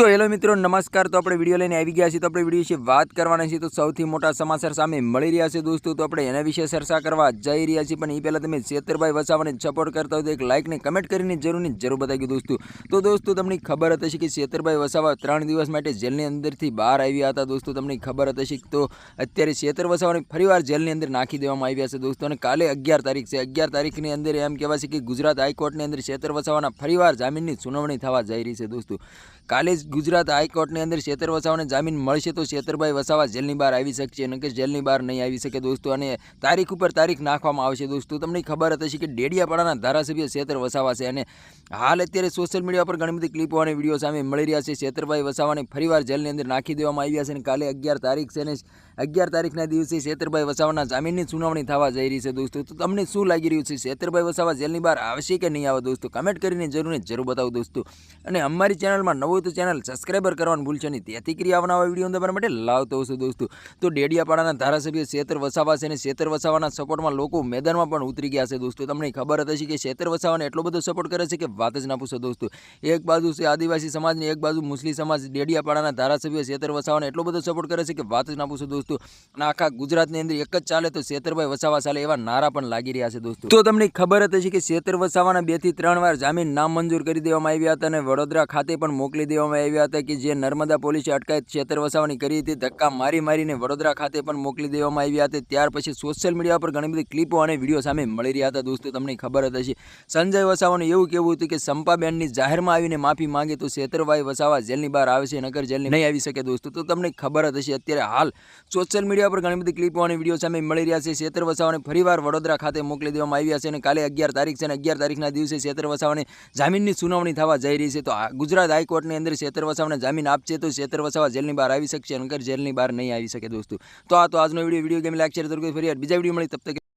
તો હેલો મિત્રો, નમસ્કાર. તો આપણે વીડિયો લઈને આવી ગયા છીએ. તો આપણે વીડિયો વિશે વાત કરવાના છીએ. તો સૌથી મોટા સમાચાર સામે મળી રહ્યા છે દોસ્તો. તો આપણે એના વિશે ચર્ચા કરવા જઈ રહ્યા છીએ. પણ એ પહેલાં તમે છેતરભાઈ વસાવાને સપોર્ટ કરતા હોય તો એક લાઇકને કમેન્ટ કરીને જરૂરની જરૂર બતાવી દોસ્તો. તો દોસ્તો, તમને ખબર હતી કે છેતરભાઈ વસાવા ત્રણ દિવસ માટે જેલની અંદરથી બહાર આવ્યા હતા દોસ્તો. તમને ખબર હતી તો અત્યારે છેતર વસાવાને ફરીવાર જેલની અંદર નાખી દેવામાં આવ્યા છે દોસ્તો. અને કાલે અગિયાર તારીખ છે. અગિયાર તારીખની અંદર એમ કહેવાય છે કે ગુજરાત હાઈકોર્ટની અંદર છેતર વસાવાના ફરીવાર જામીનની સુનાવણી થવા જઈ રહી છે દોસ્તો. કાલે જ ગુજરાત હાઈકોર્ટની અંદર શેતર વસાવાને જામીન મળશે તો છેતરભાઈ વસાવા જેલની બહાર આવી શકશે નકર જેલની બહાર નહીં આવી શકે દોસ્તો. અને તારીખ ઉપર તારીખ નાખવામાં આવશે દોસ્તો. તમને ખબર હતી કે ડેડિયાપાડાના ધારાસભ્ય શેતર વસાવા છે અને હાલ અત્યારે સોશિયલ મીડિયા પર ઘણી બધી ક્લિપો અને વીડિયો સામે મળી રહ્યા છે. શેતરભાઈ વસાવાને ફરીવાર જેલની અંદર નાખી દેવામાં આવ્યા છે અને કાલે અગિયાર તારીખ છે અને અગિયાર તારીખના દિવસે છેતરભાઈ વસાવાના જામીનની સુનાવણી થવા જઈ રહી છે દોસ્તો. તો તમને શું લાગી રહ્યું છે? શેતરભાઈ વસાવા જેલની બહાર આવશે કે નહીં આવે દોસ્તો? કમેન્ટ કરીને જરૂર જરૂર બતાવો દોસ્તો. અને અમારી ચેનલમાં નવું તો ચેનલ સબસ્ક્રાઈબર કરવાનું ભૂલશો નહીં. તેથી કરી આવનારા વીડિયો તમારા માટે લાવતો હશું દોસ્તો? તો ડેડિયાપાડાના ધારાસભ્ય શેતર વસાવા છે અને શેતર વસાવાના સપોર્ટમાં લોકો મેદાનમાં પણ ઉતરી ગયા છે દોસ્તો. તમને ખબર હતી કે શેતર વસાવાને એટલો બધો સપોર્ટ કરે છે કે વાત જ ના પૂછો દોસ્તો. એક બાજુ છે આદિવાસી સમાજની, એક બાજુ મુસ્લિમ સમાજ ડેડિયાપાડાના ધારાસભ્ય શેતર વસાવાને એટલો બધો સપોર્ટ કરે છે કે વાત જ ના પૂછો દોસ્તો. અને આખા ગુજરાતની અંદર એક જ ચાલે તો શેતરભાઈ વસાવા ચાલે એવા નારા પણ લાગી રહ્યા છે દોસ્તો. તો તમને ખબર હતી કે શેતર વસાવાના બેથી ત્રણ વાર જામીન નામંજૂર કરી દેવામાં આવ્યા હતા અને વડોદરા ખાતે પણ મોકલી દેવામાં આવ્યા હતા કે જે નર્મદા પોલીસે અટકાયત છેતર વસાવવાની કરી હતી, ધક્કા મારી મારીને વડોદરા ખાતે પણ મોકલી દેવામાં આવ્યા હતા. ત્યાર પછી સોશિયલ મીડિયા પર ઘણી બધી ક્લિપો અને વીડિયો સામે મળી રહ્યા હતા. દોસ્તો, તમને ખબર જ હશે, સંજય વસાવાનું એવું કહેવું હતું કે સંપાબેનની જાહેરમાં આવીને માફી માંગે તો છેતરભાઈ વસાવા જેલની બહાર આવે છે નગર જેલની નહીં આવી શકે. દોસ્તો, તો તમને ખબર જ હશે, અત્યારે હાલ સોશિયલ મીડિયા પર ઘણી બધી ક્લિપો અને વીડિયો સામે મળી રહ્યા છે. છેતર વસાવાને ફરીવાર વડોદરા ખાતે મોકલી દેવામાં આવ્યા છે અને કાલે અગિયાર તારીખ છે અને અગિયાર તારીખના દિવસે છેતર વસાવાને જામીનની સુનાવણી થવા જઈ રહી છે. તો ગુજરાત હાઈકોર્ટની અંદર છેતર વસાવાને જામીન આપશે તો છેતર વસાવા જેલની બહાર આવી શકશે નગર જેલની બહાર નહીં આવી શકે દોસ્તો. તો આ તો આજનો વીડિયો વીડિયો ગેમ લાગશે ફરી બીજા વીડિયો મળી તબ તક